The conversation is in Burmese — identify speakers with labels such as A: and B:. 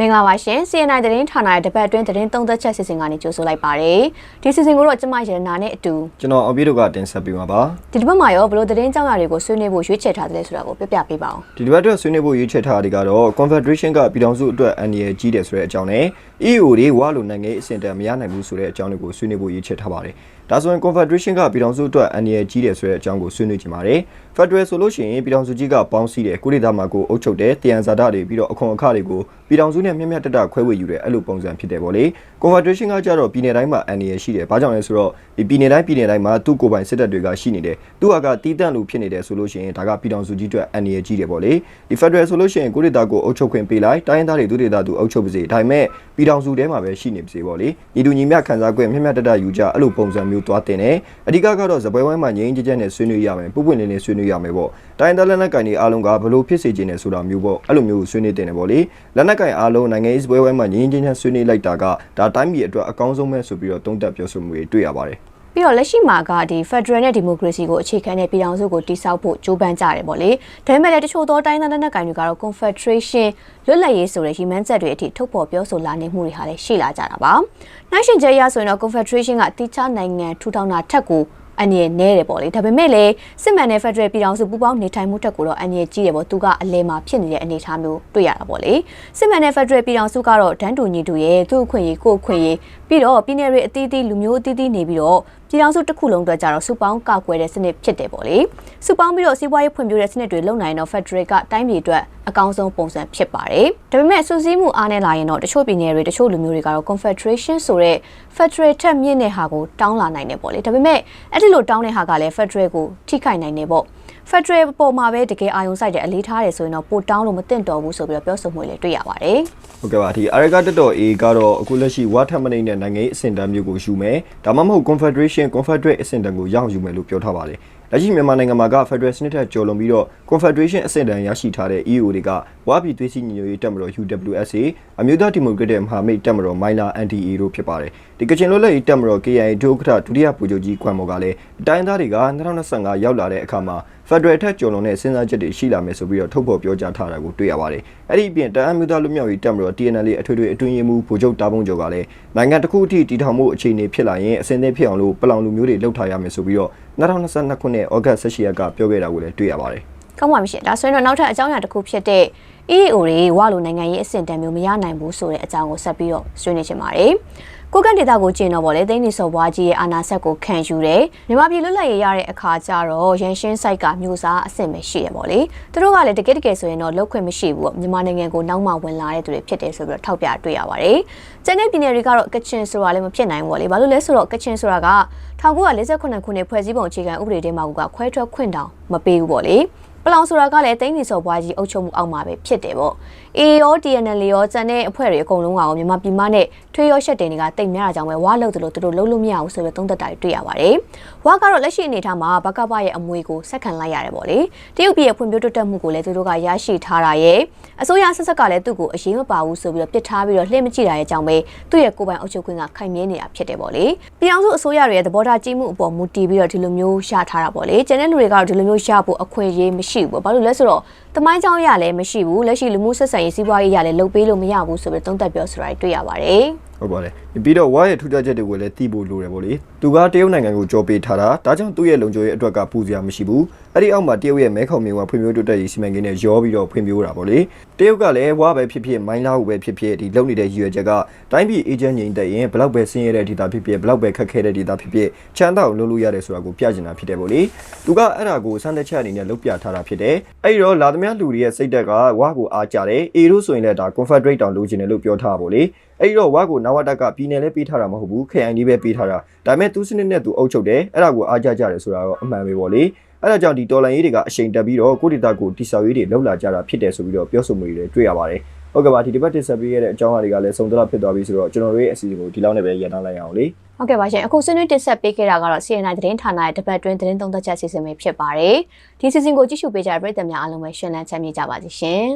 A: မင်္ဂလာပါရှင် CNI သတင်းဌာနရဲ့တပတ်အတွင်းသတင်းသုံးသက်ချက်စီစဉ်ကနေကြိုဆိုလိုက်ပါတယ်ဒီစီစဉ်ကိုတော့ကျမရတနာနဲ့အတူ
B: ကျွန်တော်အောင်ပြေတို့ကတင်ဆက်ပေးမှာပါ
A: ဒီတစ်ပတ်မှာရောဘလို့သတင်းကြောင်းရာတွေကိုဆွေးနွေးဖို့ရွေးချယ်ထားတယ်ဆိုတာကိုပြပြပေးပါအောင်
B: ဒီတစ်ပတ်အတွက်ဆွေးနွေးဖို့ရွေးချယ်ထားတာတွေကတော့ Confederation ကပြည်ထောင်စုအတွက်အန္တရာယ်ကြီးတယ်ဆိုတဲ့အကြောင်းနဲ့ EU တွေဝါလိုနိုင်ငံရေးအဆင့်တန်းမရနိုင်ဘူးဆိုတဲ့အကြောင်းတွေကိုဆွေးနွေးဖို့ရွေးချယ်ထားပါတယ်ဒါဆိုရင် Confederation ကပြည်ထောင်စုအတွက်အန္တရာယ်ကြီးတယ်ဆိုတဲ့အကြောင်းကိုဆွေးနွေးကြပါတယ် Federal ဆိုလို့ရှိရင်ပြည်ထောင်စုကြီးကပေါင်းစည်းတဲ့ကုဒေသမှာကိုအုပ်ချုပ်တဲ့တယံဇာတတွေပြီးတော့အခွန်အခတွေကိုပြည်ထောင်စုနဲ့မျက်မျက်တတခွဲဝေယူတဲ့အဲ့လိုပုံစံဖြစ်တယ်ပေါ့လေ Confederation ကကြတော့ပြည်နယ်တိုင်းမှာအန္တရာယ်ရှိတယ်ဘာကြောင့်လဲဆိုတော့ဒီပြည်နယ်တိုင်းပြည်နယ်တိုင်းမှာသူ့ကိုယ်ပိုင်စစ်တပ်တွေကရှိနေတယ်သူ့ဟာကတီးတန့်လို့ဖြစ်နေတယ်ဆိုလို့ရှိရင်ဒါကပြည်ထောင်စုကြီးအတွက်အန္တရာယ်ကြီးတယ်ပေါ့လေဒီ Federal ဆိုလို့ရှိရင်ကုဒေသကိုအုပ်ချုပ်ခွင့်ပေးလိုက်တိုင်းရင်းသားတွေသူဒေသသူအုပ်ချုပ်ပါစေဒါပေမဲ့ပြည်ထောင်စုထဲမှာပဲရှိနေပါစေပေါ့လေညီတူညီမျှခံစား권မျက်မျက်တတယူကြအဲ့လိုပုံစံမျိုးသွားတင်တယ်အဓိကကတော့ဇပွဲဝိုင်းမှာငြိမ်းချမ်းနဲ့ဆွေးနွေးရမယ်ပုပ်ပွင့်လင်းလင်းဆွေးနွေးရမယ်ပေါ့တိုင်းသားလက်နက်ကင်တွေအားလုံးကဘလို့ဖြစ်စေခြင်းနဲ့ဆိုတာမျိုးပေါ့အဲ့လိုမျိုးဆွေးနွေးတင်တယ်ပေါ့လေလက်နက်ကင်အားလုံးနိုင်ငံရေးဇပွဲဝိုင်းမှာငြိမ်းချမ်းဆွေးနွေးလိုက်တာကဒါတိုင်းပြည်အတွက်အကောင်းဆုံးပဲဆိုပြီးတော့တုံ့တက်ပြောဆိုမှုတွေတွေ့ရပါတယ်
A: ပြီးတော့လက်ရှိမှာကဒီ Federal နဲ့ Democracy ကိုအခြေခံတဲ့ပြည်ထောင်စုကိုတည်ဆောက်ဖို့ကြိုးပမ်းကြတယ်ပေါ့လေဒါပေမဲ့လည်းတချို့သောတိုင်းသားလက်နက်ကိုင်တွေကတော့ Confederation လွတ်လပ်ရေးဆိုတဲ့ရည်မှန်းချက်တွေအထိထုတ်ဖော်ပြောဆိုလာနေမှုတွေဟာလည်းရှိလာကြတာပါနိုင်ရှင်ကျဲရဆိုရင်တော့ Confederation ကတိကျနိုင်ငံထူထောင်တာထက်ကိုအန်ရနဲတယ်ပေါ့လေဒါပေမဲ့လည်းစစ်မှန်တဲ့ Federal ပြည်ထောင်စုပူးပေါင်းနေထိုင်မှုတက်ကိုတော့အန်ရကြီးတယ်ပေါ့သူကအလဲမှာဖြစ်နေတဲ့အနေအထားမျိုးတွေ့ရတာပေါ့လေစစ်မှန်တဲ့ Federal ပြည်ထောင်စုကတော့ဒန်းတူညီတူရဲ့သူ့အခွင့်အရေးကိုယ့်အခွင့်အရေးပြီးတော့ပြည်နယ်တွေအသီးသီးလူမျိုးအသီးသီးနေပြီးတော့ပြည်ထောင်စုတစ်ခုလုံးအတွက်ကြတော့စုပေါင်းကောက်ွယ်တဲ့စနစ်ဖြစ်တယ်ပေါ့လေစုပေါင်းပြီးတော့စီးပွားရေးဖွံ့ဖြိုးတဲ့စနစ်တွေလုပ်နိုင်တော့ Federal ကတိုင်းပြည်အတွက်အကောင်းဆုံးပုံစံဖြစ်ပါတယ်ဒါပေမဲ့စူးစီးမှုအားနဲ့လာရင်တော့တချို့ပြည်နယ်တွေတချို့လူမျိုးတွေကတော့ Confederation ဆိုတဲ့ Federal ထက်မြင့်တဲ့ဟာကိုတောင်းလာနိုင်တယ်ပေါ့လေဒါပေမဲ့အဲ့ဒီလိုတောင်းတဲ့ဟာကလည်း Federal ကိုထိခိုက်နိုင်တယ်ပေါ့ Federal ပေါ်မှာပဲတကယ်အာရုံစိုက်တဲ့အလေးထားတယ်ဆိုရင်တော့ပိုတောင်းလို့မသင့်တော်ဘူးဆိုပြီးတော့ပြောဆိုမှုတွေလည်းတွေ့ရပါတယ်
B: ဟုတ်ကဲ့ပါဒီအရကတက်တော် A ကတော့အခုလက်ရှိဝါထမနိတ်နဲ့နိုင်ငံရေးအဆင့်တန်းမျိုးကိုယူမယ်ဒါမှမဟုတ် Confederation Confederate အဆင့်တန်းကိုရောက်ယူမယ်လို့ပြောထားပါတယ်လက်ရှိမြန်မာနိုင်ငံမှာက Federal စနစ်ထက်ကျော်လွန်ပြီးတော့ Confederation အဆင့်တန်းရရှိထားတဲ့ EU တွေကဝါပြည်သွေးစည်းညီညွတ်ရေးတပ်မတော် UWSA အမျိုးသားဒီမိုကရက်တစ်မဟာမိတ်တပ်မတော် Minor NDA တို့ဖြစ်ပါတယ်ဒီကချင်လွတ်လပ်ရေးတပ်မတော် KIA ဒုက္ခဒုတိယဗိုလ်ချုပ်ကြီးခွမ်မော်ကလည်းအတိုင်းသားတွေက2025ရောက်လာတဲ့အခါမှာ Federal ထက်ကျော်လွန်တဲ့စဉ်းစားချက်တွေရှိလာမယ်ဆိုပြီးတော့ထုတ်ဖော်ပြောကြားထားတာကိုတွေ့ရပါတယ်အဲ့ဒီအပြင်တအမ်းမျိုးသားလူမျိုးရေးတပ်မတော် TNL အထွေထွေအတွင်းရေးမှူးဗိုလ်ချုပ်တာပုံကျော်ကလည်းနိုင်ငံတစ်ခုအထိတည်ထောင်မှုအခြေအနေဖြစ်လာရင်အစင်းသင်းဖြစ်အောင်လို့ပလောင်လူမျိုးတွေလှုပ်ထားရမယ်ဆိုပြီးတော့2022ခုနှစ်ဩဂတ်18ရက်ကပြောခဲ့တာကိုလည်းတွေ့ရပါတယ်
A: ကောင်းပါပြီရှင်ဒါဆိုရင်တော့နောက်ထပ်အကြောင်းအရာတစ်ခုဖြစ်တဲ့ EAO တွေဝါလိုနိုင်ငံရေးအဆင့်တန်းမျိုးမရနိုင်ဘူးဆိုတဲ့အကြောင်းကိုဆက်ပြီးတော့ဆွေးနွေးချင်ပါတယ် ကိုကန့်ဒေတာကိုကျင်တော့ဗောလေသိန်းနေစော်ဘွားကြီးရဲ့အာနာဆက်ကိုခံယူတယ်မြန်မာပြည်လွတ်လပ်ရေးရတဲ့အခါကျတော့ရန်ရှင်းဆိုင်ကမျိုးစားအဆင့်ပဲရှိတယ်ဗောလေသူတို့ကလည်းတကယ်တကယ်ဆိုရင်တော့လောက်ခွင့်မရှိဘူးမြန်မာနိုင်ငံကိုနောက်မှဝင်လာတဲ့သူတွေဖြစ်တယ်ဆိုပြီးတော့ထောက်ပြတွေ့ရပါတယ်ကျန်တဲ့ပြည်နယ်တွေကတော့ကချင်ဆိုတာလည်းမဖြစ်နိုင်ဘူးဗောလေဘာလို့လဲဆိုတော့ကချင်ဆိုတာက1948ခုနှစ်ဖွဲ့စည်းပုံအခြေခံဥပဒေထဲမှာကခွဲထွက်ခွင့်တောင်မပေးဘူးဗောလေပလောင်ဆိုတာကလည်းတိုင်းပြည်စော်ဘွားကြီးအုပ်ချုပ်မှုအောက်မှာပဲဖြစ်တယ်ပေါ့။ A ရော TNL ရောကျန်တဲ့အဖွဲ့တွေအကုန်လုံးကရောမြန်မာပြည်မနဲ့ထွေးရောရှက်တင်တွေကတိတ်များတာကြောင့်ပဲဝါလို့သူတို့သူတို့လုံးလို့မရဘူးဆိုပြီးသုံးသက်တာတွေတွေ့ရပါတယ်။ဝါကတော့လက်ရှိအနေထားမှာဘကပရဲ့အမွေကိုဆက်ခံလိုက်ရတယ်ပေါ့လေ။တရုတ်ပြည်ရဲ့ဖွံ့ဖြိုးတိုးတက်မှုကိုလည်းသူတို့ကရရှိထားတာရဲ့အစိုးရဆက်ဆက်ကလည်းသူ့ကိုအရေးမပါဘူးဆိုပြီးတော့ပစ်ထားပြီးတော့လှည့်မကြည့်တာရဲ့အကြောင်းပဲသူ့ရဲ့ကိုယ်ပိုင်အုပ်ချုပ်ခွင့်ကခိုင်မြဲနေတာဖြစ်တယ်ပေါ့လေ။ပြည်အောင်စုအစိုးရတွေရဲ့သဘောထားကြီးမှုအပေါ်မူတည်ပြီးတော့ဒီလိုမျိုးရထားတာပေါ့လေ။ကျန်တဲ့လူတွေကတော့ဒီလိုမျိုးရဖို့အခွင့်အရေးမရှိဘူးပေါ့။ဘာလို့လဲဆိုတော့ တမိုင်းကြောင်းရလည်းမရှိဘူးလက်ရှိလူမှုဆက်ဆံရေးစီးပွားရေးရလည်းလုပ်ပေးလို့မရဘူးဆိုပြီးသုံးသပ်ပြောဆိုတာတွေ့ရပါတယ်
B: ဟုတ်ပါတယ်ပြီးတော့ဝါရဲ့ထူးခြားချက်တွေကိုလည်းသိဖို့လိုတယ်ဗောလေသူကတရုတ်နိုင်ငံကိုကြော်ပေးထားတာဒါကြောင့်သူ့ရဲ့လုံခြုံရေးအတွက်ကပူစရာမရှိဘူးအဲ့ဒီအောက်မှာတရုတ်ရဲ့မဲခေါင်မြင်ဝဖွံ့ဖြိုးတိုးတက်ရေးစီမံကိန်းနဲ့ရောပြီးတော့ဖွံ့ဖြိုးတာဗောလေတရုတ်ကလည်းဝါပဲဖြစ်ဖြစ်မိုင်းလာဟုပဲဖြစ်ဖြစ်ဒီလုံနေတဲ့ရည်ရွယ်ချက်ကတိုင်းပြည်အေဂျင့်ငြိမ်သက်ရင်ဘလောက်ပဲဆင်းရဲတဲ့ဒေတာဖြစ်ဖြစ်ဘလောက်ပဲခက်ခဲတဲ့ဒေတာဖြစ်ဖြစ်ချမ်းသာအောင်လုပ်လို့ရတယ်ဆိုတာကိုပြချင်တာဖြစ်တယ်ဗောလေသူကအဲ့ဒါကိုစမ်းသက်ချက်အနေနဲ့လုပ်ပြထားတာဖြစ်တယ်အဲ့ဒီတော့လာသမျှလူတွေရဲ့စိတ်ဓာတ်ကဝါကိုအားကြတယ်အေတို့ဆိုရင်လည်းဒါ confederate တောင်လုပ်ချင်တယ်လို့ပြောထားပါဗောလေ အဲ့ဒီတော့ဝါကိုနဝတကပြည်နယ်လည်းပေးထားတာမဟုတ်ဘူးခရိုင်လေးပဲပေးထားတာဒါပေမဲ့သူစနစ်နဲ့သူအုပ်ချုပ်တယ်အဲ့ဒါကိုအားကြကြတယ်ဆိုတာတော့အမှန်ပဲပေါ့လေအဲ့ဒါကြောင့်ဒီတော်လန်ရေးတွေကအချိန်တက်ပြီးတော့ကိုဒေတာကိုတိဆောက်ရေးတွေလှုပ်လာကြတာဖြစ်တယ်ဆိုပြီးတော့ပြောဆိုမှုတွေလည်းတွေ့ရပါတယ်ဟုတ်ကဲ့ပါဒီဒီဘက်တင်ဆက်ပေးခဲ့တဲ့အကြောင်းအရာတွေကလည်းစုံတရဖြစ်သွားပြီဆိုတော့ကျွန်တော်တို့ရဲ့အစီအစဉ်ကိုဒီလောက်နဲ့ပဲရန်နာလိုက်အောင်လေ
A: ဟုတ်ကဲ့ပါရှင်အခုဆွေးနွေးတင်ဆက်ပေးခဲ့တာကတော့ CNI သတင်းဌာနရဲ့တပတ်တွင်းသတင်းသုံးသပ်ချက်စီစဉ်ပဲဖြစ်ပါတယ်ဒီစီစဉ်ကိုကြည့်ရှုပေးကြတဲ့ပရိသတ်များအားလုံးပဲရှင်လန်းချမ်းမြေ့ကြပါစေရှင်